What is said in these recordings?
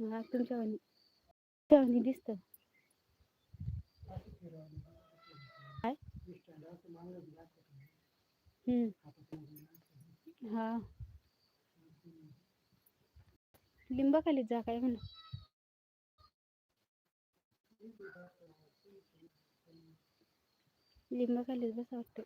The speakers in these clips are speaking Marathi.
हा तुमच्या वाणी तुमच्या वाणी काय? हम्म. हा. लिंबाखाली जा काय म्हणा. लिंबाखालीच बस वाटतं.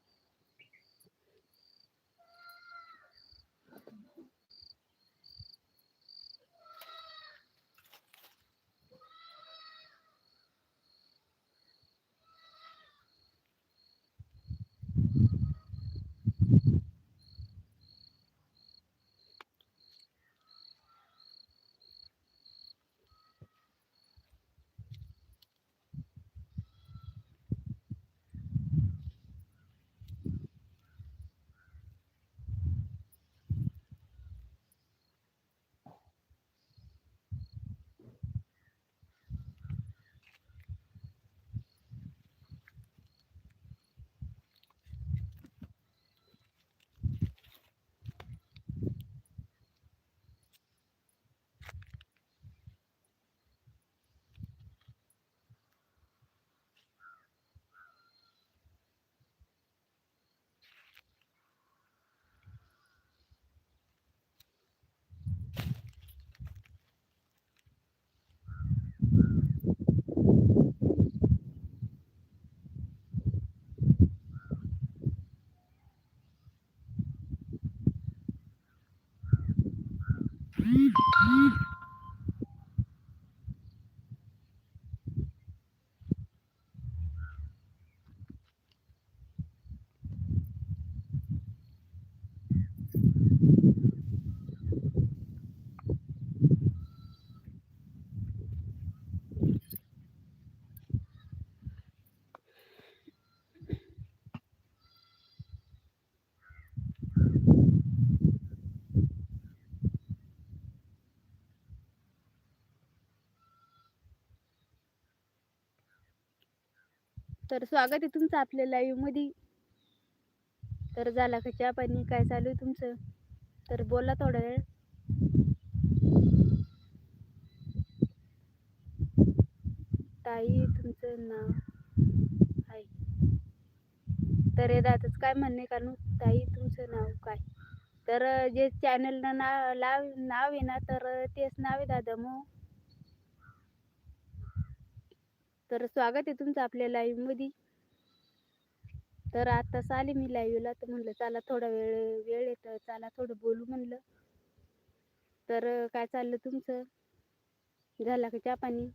Mm-hmm. तर स्वागत आहे तुमचं आपल्या लाईव्हमध्ये तर झाला का चहा पाणी? काय चालू आहे तुमचं? तर बोला थोडा वेळ. ताई तुमचं नाव? आहे तर हे दादाच काय म्हणणे का ताई तुमचं नाव काय? तर जे चॅनलला नाव लाव नाव आहे ना तर तेच नाव आहे दादा मग. तर स्वागत आहे तुमचं आपल्या लाईव्हमध्ये तर आताच आले मी लाईव्हला तर म्हणलं चला थोडा वेळ वेळ येतं चला थोडं बोलू म्हणलं. तर काय चाललं तुमचं? झाला का चहा पाणी?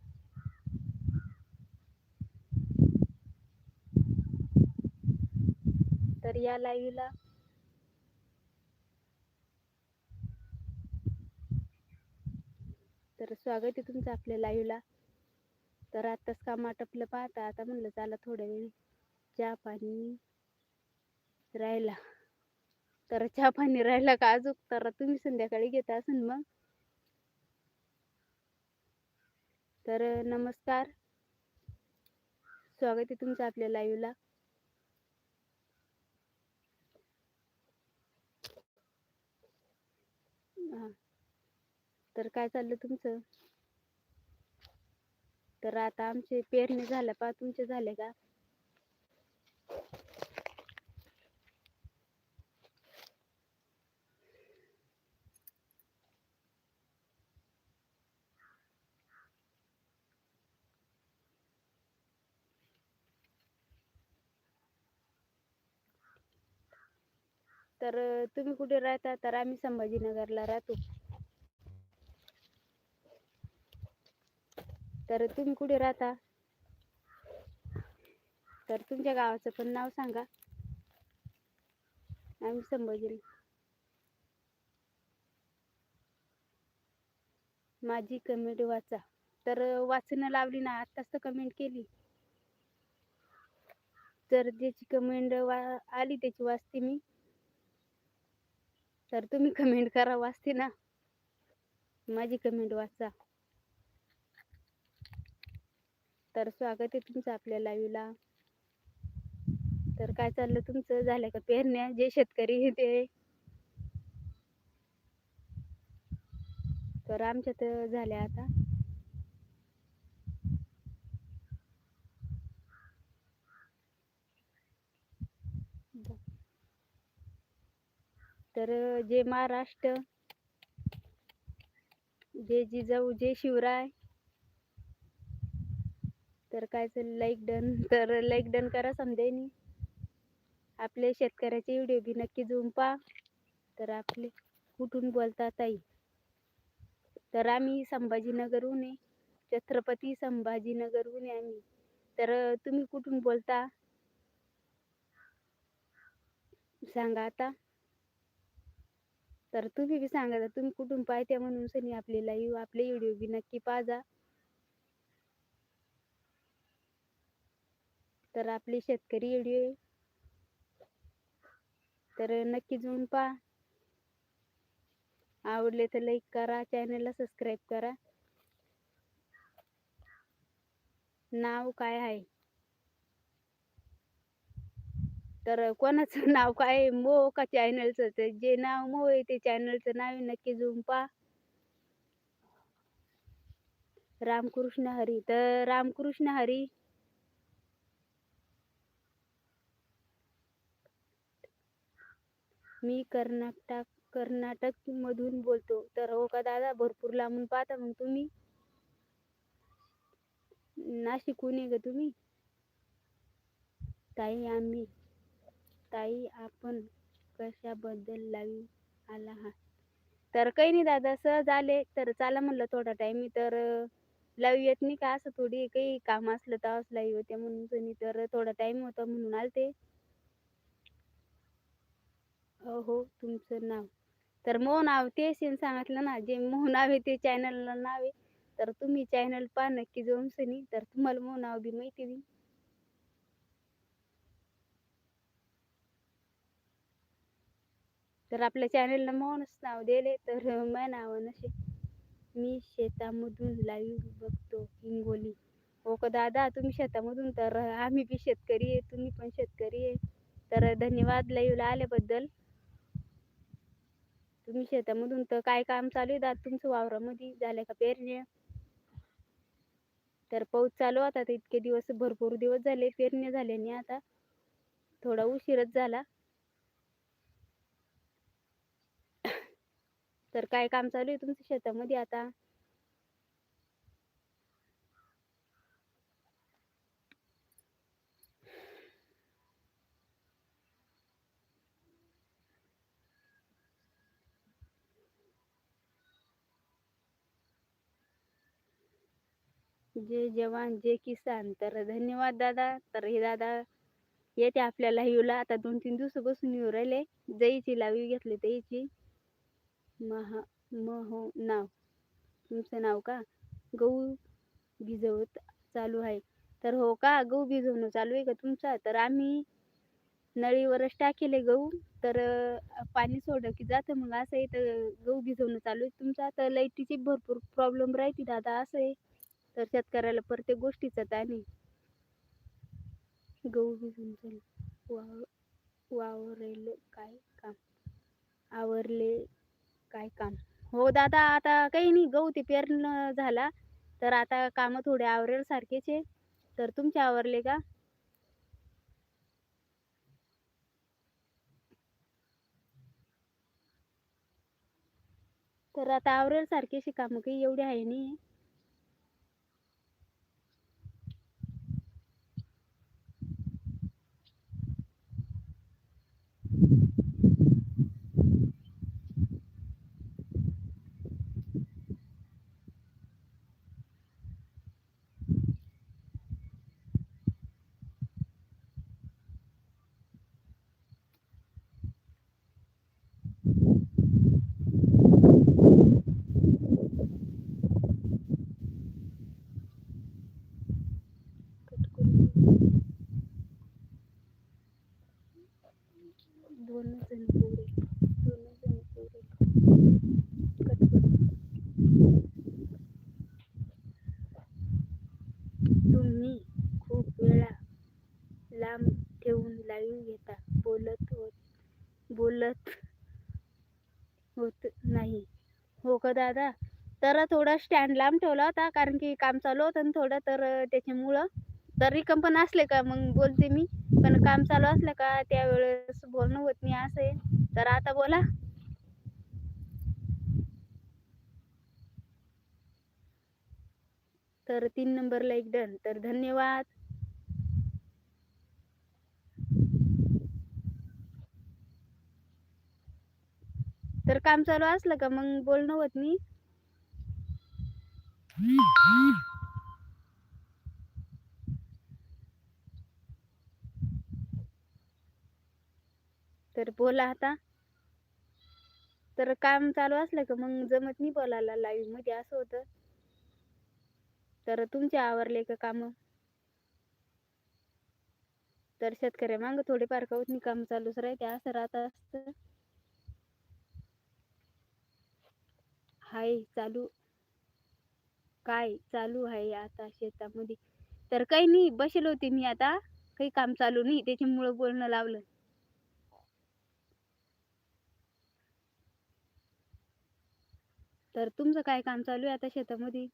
तर या लाईव्हला तर स्वागत आहे तुमचं आपल्या लाईव्हला तर आत्ताच काम आटपलं पाहता आता म्हणलं चला थोड्या वेळ चहा पाणी राहिला. तर चहा पाणी राहिला का अजून? तर तुम्ही संध्याकाळी घेता असेल मग. तर नमस्कार. स्वागत आहे तुमचं आपल्या लाईव्हला हा. तर काय चाललं तुमचं? तर आता आमचे पेरणी झाल्या पा तुमचे झाले का? तर तुम्ही कुठे राहता? तर आम्ही संभाजीनगरला राहतो. तर तुम्ही कुठे राहता? तर तुमच्या गावाचं पण नाव सांगा. आम्ही संभाजी माझी कमेंट वाचा. तर वाचणं लावली ना आत्ताच तर कमेंट केली. तर ज्याची कमेंट वा आली त्याची वाचते मी. तर तुम्ही कमेंट करा वाचते ना. माझी कमेंट वाचा. तर स्वागत आहे तुमचं आपल्या लाईव्हला तर काय चाललं तुमचं? झालं का पेरण्या? जे शेतकरी ते? तर आमच्यात झाल्या आता. तर जे महाराष्ट्र जे जिजाऊ जे शिवराय तर काय लाईक डन तर लाईक डन करा समजेनी आपले शेतकऱ्याचे व्हिडिओ बी नक्की झूम पहा. तर आपले कुठून बोलता ताई? तर आम्ही संभाजीनगरहून आहे. छत्रपती संभाजीनगरहून आहे आम्ही. तर तुम्ही कुठून बोलता? सांगा आता. तर तुम्ही बी सांगा तुम्ही कुठून पाहते म्हणून सनी आपले लाईव्ह आपले व्हिडिओ बी नक्की पाहा तर आपली शेतकरी व्हिडिओ तर नक्की जाऊन पहा. आवडले तर लाईक करा चॅनलला सबस्क्राईब करा. नाव काय आहे? तर कोणाचं नाव काय मो का चॅनलचं तर जे नाव मो आहे ते चॅनलचं नाव आहे. नक्की जाऊन पहा. रामकृष्ण हरी. तर रामकृष्ण हरी मी कर्नाटक कर्नाटक मधून बोलतो. तर हो का दादा? भरपूर लांबून पाहता मग तुम्ही. नाशिकून आहे का तुम्ही? ताई आम्ही ताई आपण कशाबद्दल लावी आला हा तर काही नाही दादा सहज आले. तर चाला म्हणलं थोडा टाइम तर लाईव्ह येत नाही का? असं थोडी काही काम असलं तर लाईव्ह होते म्हणून तर थोडा टाइम होता म्हणून आलते. हो हो तुमचं नाव. तर मो नाव ते सांगितलं ना जे मो नाव आहे ते चॅनलला नाव आहे. तर तुम्ही चॅनल पहा नक्की जाऊन सनी. तर तुम्हाला मो नाव बी माहिती देईन तर आपल्या चॅनलला मोहनच नाव दिले तर माझ्या नाव नसे मी शेतामधून लाईव्ह बघतो हिंगोली. हो का दादा तुम्ही शेतामधून? तर आम्ही बी शेतकरी आहे तुम्ही पण शेतकरी आहे. तर धन्यवाद लाईव्हला आल्याबद्दल. तुम्ही शेतामधून तर काय काम चालू आहे दात तुमचं वावरामध्ये झालं का पेरण्या? तर पाऊस चालू होता तर इतके दिवस भरपूर दिवस झाले पेरण्या झाल्याने आता. थोडा उशीरच झाला. तर काय काम चालू आहे तुमचं शेतामध्ये आता? जय जवान जय किसान तर धन्यवाद दादा. तर हे दादा येते आपल्याला लाईव्हला आता दोन तीन दिवस बसून येऊ राहिले. जईची लावी घेतली त्याची. महा महो नाव. तुमचं नाव का? गहू भिजवत चालू आहे. तर हो का? गहू भिजवणं चालू आहे का तुमचा? तर आम्ही नळीवरच टाकेले गहू. तर पाणी सोडलं की जातं मग असं आहे तर गहू भिजवणं चालू आहे तुमचा. तर लाईटीची भरपूर प्रॉब्लेम राहते दादा. असं आहे. तर शेतकऱ्याला प्रत्येक गोष्टीचा ताण आहे. गहू भिजून चाल वाव वावरले काय काम? आवरले काय काम? हो दादा आता काही नाही गहू ते पेरणं झाला. तर आता कामं थोडे आवरेल सारखेच. आहे तर तुमचे आवरले का? तर आता आवरेल सारखेशी कामं काही एवढे आहे नाही. दोन जण पोरे दोनच जण पोरे कट तुम्ही खूप वेळा लांब ठेवून लाईव्ह घेता. बोलत होत बोलत होत नाही. हो का दादा? तर थोडा स्टँड लांब ठेवला होता कारण की काम चालू होतं थोडं तर त्याच्यामुळं. तर रिकम पण असले का? मग बोलते मी. पण काम चालू असलं का त्यावेळेस बोलणं होत नाही असं आहे. तर आता बोला. तर तीन नंबरला एक डन. तर धन्यवाद. तर काम चालू असलं का मग बोलणं होत नाही? तर बोला आता. तर काम चालू असलं का? मग जमत नाही बोलायला लाईव्हमध्ये असं होतं. तर तुमचे आवरले का काम? तर शेतकऱ्या मागं थोडेफार काहूत नाही काम चालूच राहते असं राहत असतं. हाय चालू. काय चालू आहे आता शेतामध्ये? तर काही नाही बसेल होते मी आता. काही काम चालू नाही त्याच्यामुळं बोलणं लावलं. तर तुमचं काय काम चालू आहे आता शेतामध्ये?